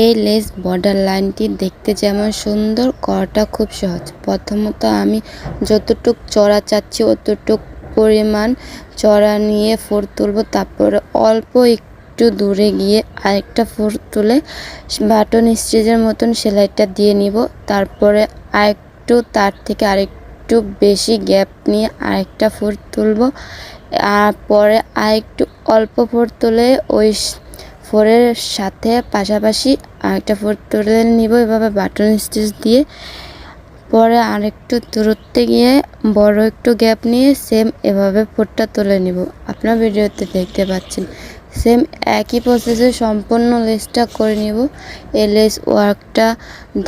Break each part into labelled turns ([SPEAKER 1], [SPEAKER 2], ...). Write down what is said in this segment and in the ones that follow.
[SPEAKER 1] এই less border লাইনটি দেখতে যেমন সুন্দর, করাটা খুব সহজ। প্রথমত আমি যতটুক চড়া চাচ্ছি, অতটুক পরিমাণ চড়া নিয়ে ফোর তুলব, তারপরে অল্প একটু দূরে গিয়ে আরেকটা ফোর তুলে বাটন স্টিচের মতন সেলাইটা দিয়ে নিব। তারপরে আরেকটু তার থেকে আরেকটু বেশি গ্যাপ নিয়ে আরেকটা ফোর তুলব। আর পরে আরেকটু অল্প ফোর তুলে ওই ফোরের সাথে পাশাপাশি আরেকটা ফোর তুলে নিব, এভাবে বাটন স্টিচ দিয়ে। পরে আরেকটু দূরত্বে গিয়ে বড় একটু গ্যাপ নিয়ে সেম এভাবে ফোরটা তুলে নিব। আপনার ভিডিওতে দেখতে পাচ্ছেন। সেম একই প্রসেসে সম্পূর্ণ লেসটা করে নিব। এই লেস ওয়ার্কটা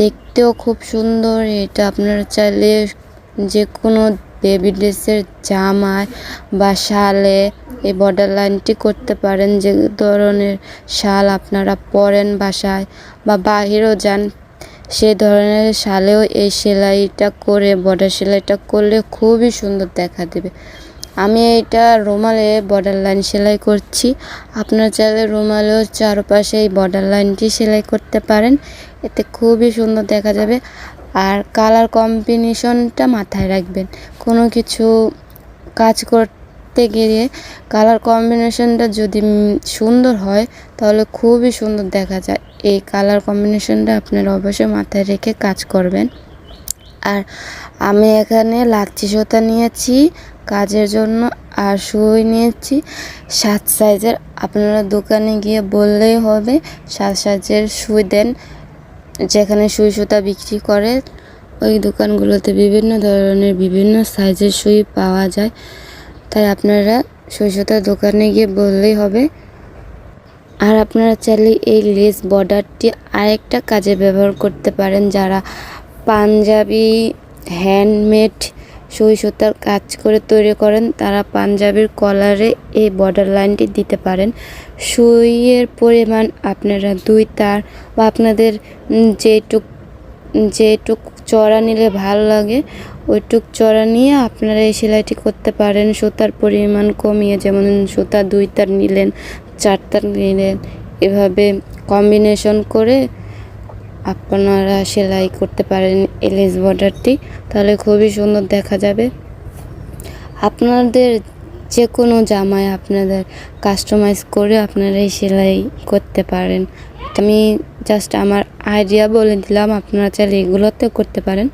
[SPEAKER 1] দেখতেও খুব সুন্দর। এটা আপনারা চাইলে যে কোনো বেবি ড্রেসের জামায় বা শালে এই বর্ডার লাইনটি করতে পারেন যে ধরনের শাল আপনারা পরেন বাসায় বা বাহিরেও যান, সে ধরনের শালেও এই সেলাইটা করে বর্ডার সেলাইটা করলে খুবই সুন্দর দেখা দেবে। আমি এটা রুমালে বর্ডার লাইন সেলাই করছি। আপনারা চাইলে রুমালেও চারপাশে এই বর্ডার লাইনটি সেলাই করতে পারেন। এতে খুবই সুন্দর দেখা যাবে। আর কালার কম্বিনেশনটা মাথায় রাখবেন। কোনো কিছু কাজ করতে গিয়ে কালার কম্বিনেশনটা যদি সুন্দর হয়, তাহলে খুবই সুন্দর দেখা যায়। এই কালার কম্বিনেশনটা আপনারা অবশ্যই মাথায় রেখে কাজ করবেন। আর আমি এখানে লাচ্ছি সুতা নিয়েছি, কাজের জন্য, আর সুই নিয়েছি। সাত সাইজের, আপনারা দোকানে গিয়ে বললেই হবে, সাত সাইজের সুই দেন। যেখানে সুই সুতা বিক্রি করে, ওই দোকানগুলোতে বিভিন্ন ধরনের, বিভিন্ন সাইজের সুই পাওয়া যায়। তাই আপনারা সুই সুতার দোকানে গিয়ে বললেই হবে। আর আপনারা চাইলে এই লেস বর্ডারটি আরেকটা কাজে ব্যবহার করতে পারেন, যারা পাঞ্জাবি হ্যান্ডমেড সুই সুতার কাজ করে তৈরি করেন। তারা পাঞ্জাবির কলারে এই বর্ডার লাইনটি দিতে পারেন। সুইয়ের পরিমাণ আপনারা দুই তার বা আপনাদের যেটুক যেটুক চড়া নিলে ভালো লাগে, ওইটুক চড়া নিয়ে আপনারা এই সেলাইটি করতে পারেন। সুতার পরিমাণ কমিয়ে যেমন সুতা দুই তার নিলেন, চার তার নিলেন, এভাবে কম্বিনেশন করে আপনারা সেলাই করতে পারেন এলএস বর্ডারটি, তাহলে খুবই সুন্দর দেখা যাবে। আপনাদের যে কোনো জামায় আপনাদের কাস্টমাইজ করে আপনারা সেলাই করতে পারেন। আমি জাস্ট আমার আইডিয়া বলে দিলাম, আপনারা চাইলে এগুলোতে করতে পারেন।